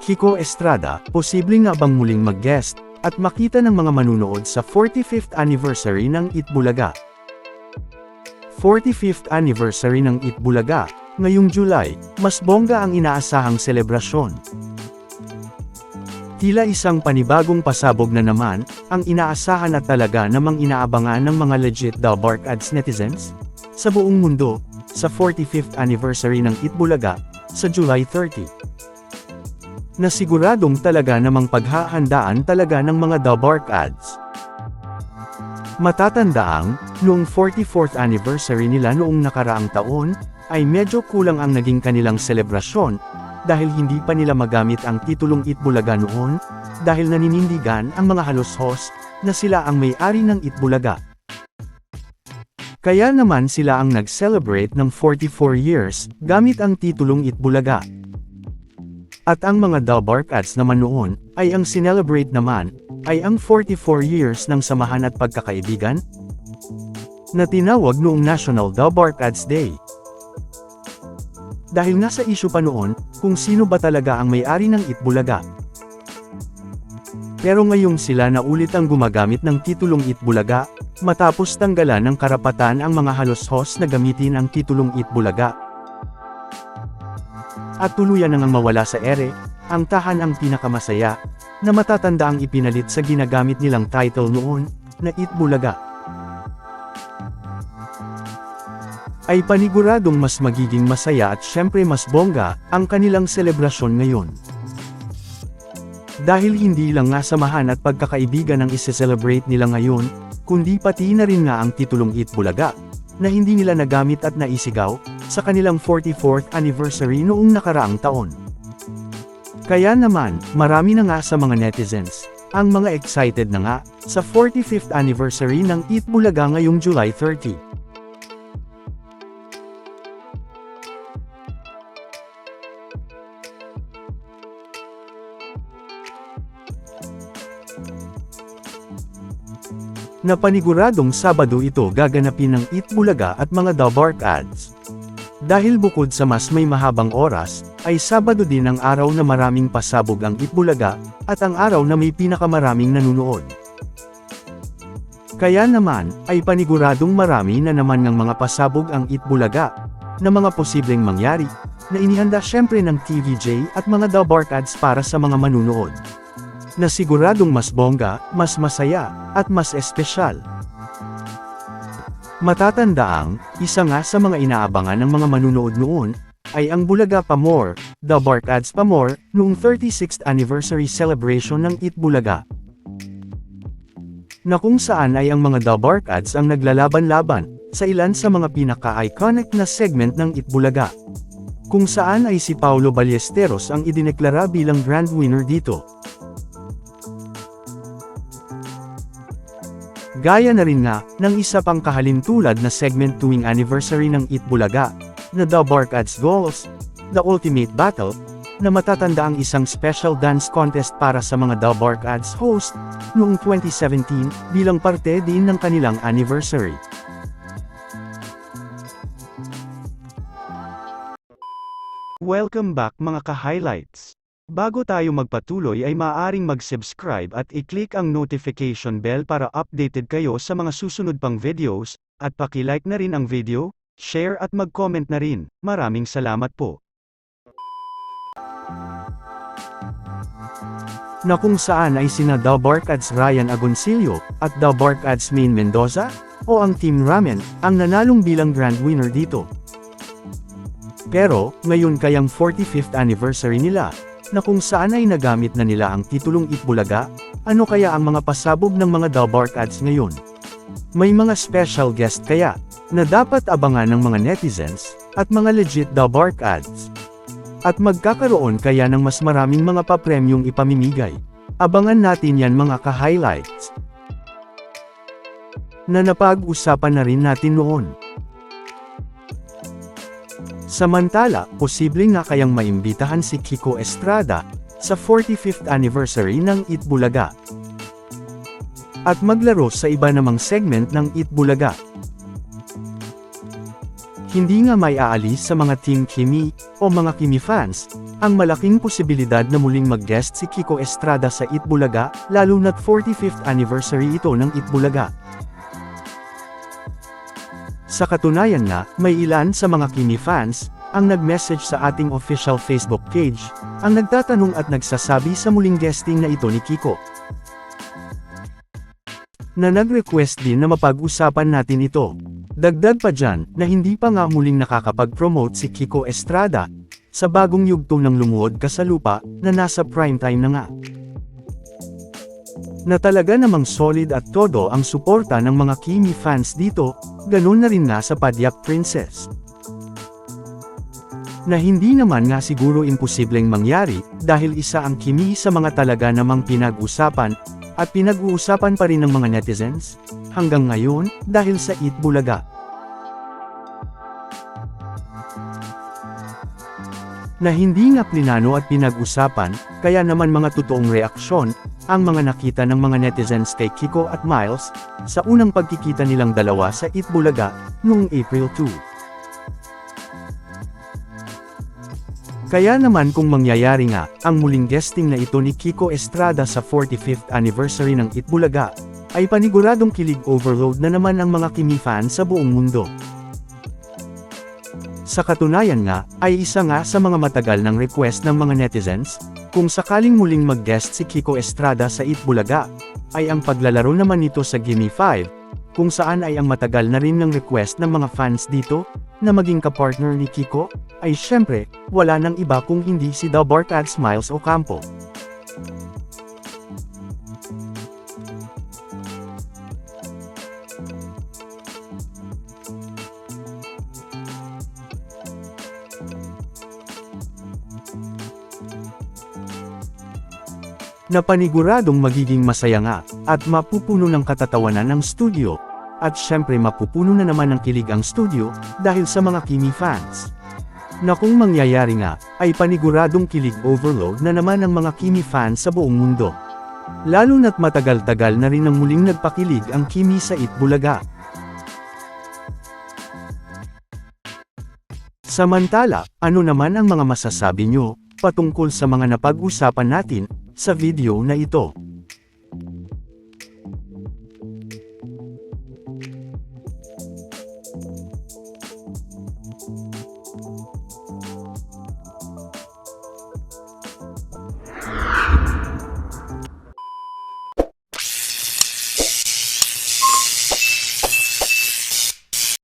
Kiko Estrada, posibleng nga bang muling mag-guest, at makita ng mga manunood sa 45th anniversary ng Itbulaga. 45th anniversary ng Itbulaga, ngayong July, mas bongga ang inaasahang selebrasyon. Tila isang panibagong pasabog na naman, ang inaasahan at talaga namang inaabangan ng mga legit Dalbark ads netizens, sa buong mundo, sa 45th anniversary ng Itbulaga, sa July 30. Na siguradong talaga namang paghahandaan talaga ng mga Dalbark ads. Matatandaang, noong 44th anniversary nila noong nakaraang taon, ay medyo kulang ang naging kanilang selebrasyon, dahil hindi pa nila magamit ang titulong Itbulaga noon, dahil naninindigan ang mga halos-hos, na sila ang may-ari ng Itbulaga. Kaya naman sila ang nag-celebrate ng 44 years, gamit ang titulong Itbulaga. At ang mga Dalbark ads naman noon, ay ang sinelebrate naman, ay ang 44 years ng samahan at pagkakaibigan, na tinawag noong National Dalbark Ads Day. Dahil nasa issue pa noon, kung sino ba talaga ang may-ari ng Itbulaga. Pero ngayong sila na ulit ang gumagamit ng titulong Itbulaga, matapos tanggalan ng karapatan ang mga halos-hos na gamitin ang titulong Itbulaga. At tuluyan nang mawala sa ere, ang tahan ang pinakamasaya, na matatanda ang ipinalit sa ginagamit nilang title noon, na Itbulaga. Ay paniguradong mas magiging masaya at syempre mas bongga, ang kanilang selebrasyon ngayon. Dahil hindi lang nga samahan at pagkakaibigan ang isi-celebrate nila ngayon, kundi pati na rin nga ang titulong Itbulaga, na hindi nila nagamit at naisigaw, sa kanilang 44th anniversary noong nakaraang taon. Kaya naman, marami na nga sa mga netizens, ang mga excited na nga, sa 45th anniversary ng Itbulaga ngayong July 30. Na paniguradong Sabado ito gaganapin ng Itbulaga at mga Dalbark ads. Dahil bukod sa mas may mahabang oras, ay Sabado din ang araw na maraming pasabog ang Itbulaga, at ang araw na may pinakamaraming nanunood. Kaya naman, ay paniguradong marami na naman ng mga pasabog ang Itbulaga, na mga posibleng mangyari, na inihanda syempre ng TVJ at mga Dalbark ads para sa mga manunood na siguradong mas bongga, mas masaya, at mas espesyal. Matatandaang, isa nga sa mga inaabangan ng mga manunood noon, ay ang Bulaga Pamor, The Bark Ads Pamor, noong 36th anniversary celebration ng Eat Bulaga. Na kung saan ay ang mga The Bark Ads ang naglalaban-laban, sa ilan sa mga pinaka-iconic na segment ng Eat Bulaga. Kung saan ay si Paulo Ballesteros ang idineklara bilang grand winner dito. Gaya na rin nga, ng isa pang kahalintulad na segment tuwing anniversary ng Itbulaga, na The Bark Ads Goals, The Ultimate Battle, na matatanda ang isang special dance contest para sa mga The Bark Ads host, noong 2017, bilang parte din ng kanilang anniversary. Welcome back mga ka-highlights! Bago tayo magpatuloy ay maaaring mag-subscribe at i-click ang notification bell para updated kayo sa mga susunod pang videos, at paki-like na rin ang video, share at mag-comment na rin. Maraming salamat po. Na kung saan ay sina The Barkads Ryan Agoncillo, at The Barkads Main Mendoza, o ang Team Ramen, ang nanalong bilang grand winner dito. Pero, ngayon kayang 45th anniversary nila, na kung saan ay nagamit na nila ang titulong Itbulaga, ano kaya ang mga pasabog ng mga Dalbark ads ngayon? May mga special guest kaya, na dapat abangan ng mga netizens, at mga legit Dalbark ads. At magkakaroon kaya ng mas maraming mga papremyong ipamimigay. Abangan natin yan mga ka-highlights. Na napag-usapan na rin natin noon. Samantala, posibleng nga kayang maimbitahan si Kiko Estrada, sa 45th anniversary ng Itbulaga. At maglaro sa iba namang segment ng Itbulaga. Hindi nga may aalis sa mga Team Kimi, o mga Kimi fans, ang malaking posibilidad na muling mag-guest si Kiko Estrada sa Itbulaga, lalo na't 45th anniversary ito ng Itbulaga. Sa katunayan nga, may ilan sa mga Kimi fans, ang nag-message sa ating official Facebook page, ang nagtatanong at nagsasabi sa muling guesting na ito ni Kiko. Na nag-request din na mapag-usapan natin ito. Dagdag pa dyan, na hindi pa nga muling nakakapag-promote si Kiko Estrada, sa bagong yugto ng lumuhod ka sa lupa, na nasa primetime na nga. Na talaga namang solid at todo ang suporta ng mga Kimi fans dito, ganun na rin nga sa Padyak Princess. Na hindi naman nga siguro imposibleng mangyari, dahil isa ang Kimi sa mga talaga namang pinag-usapan, at pinag-uusapan pa rin ng mga netizens, hanggang ngayon, dahil sa Eat Bulaga. Na hindi nga plinano at pinag-usapan, kaya naman mga totoong reaksyon, ang mga nakita ng mga netizens kay Kiko at Miles, sa unang pagkikita nilang dalawa sa Eat Bulaga, noong April 2. Kaya naman kung mangyayari nga, ang muling guesting na ito ni Kiko Estrada sa 45th anniversary ng Itbulaga, ay paniguradong kilig overload na naman ang mga Kimi fans sa buong mundo. Sa katunayan nga, ay isa nga sa mga matagal ng request ng mga netizens, kung sakaling muling mag-guest si Kiko Estrada sa Itbulaga, ay ang paglalaro naman nito sa Gimme 5, kung saan ay ang matagal na rin ng request ng mga fans dito, na maging kapartner ni Kiko, ay syempre, wala nang iba kung hindi si The Barkad Smiles Ocampo. Na paniguradong magiging masaya nga, at mapupuno ng katatawanan ng studio, at syempre mapupuno na naman ng kilig ang studio, dahil sa mga Kimi fans. Na kung mangyayari nga, ay paniguradong kilig overload na naman ang mga Kimi fans sa buong mundo. Lalo na't matagal-tagal na rin ang muling nagpakilig ang Kimi sa Itbulaga. Samantala, ano naman ang mga masasabi nyo, patungkol sa mga napag-usapan natin, sa video na ito?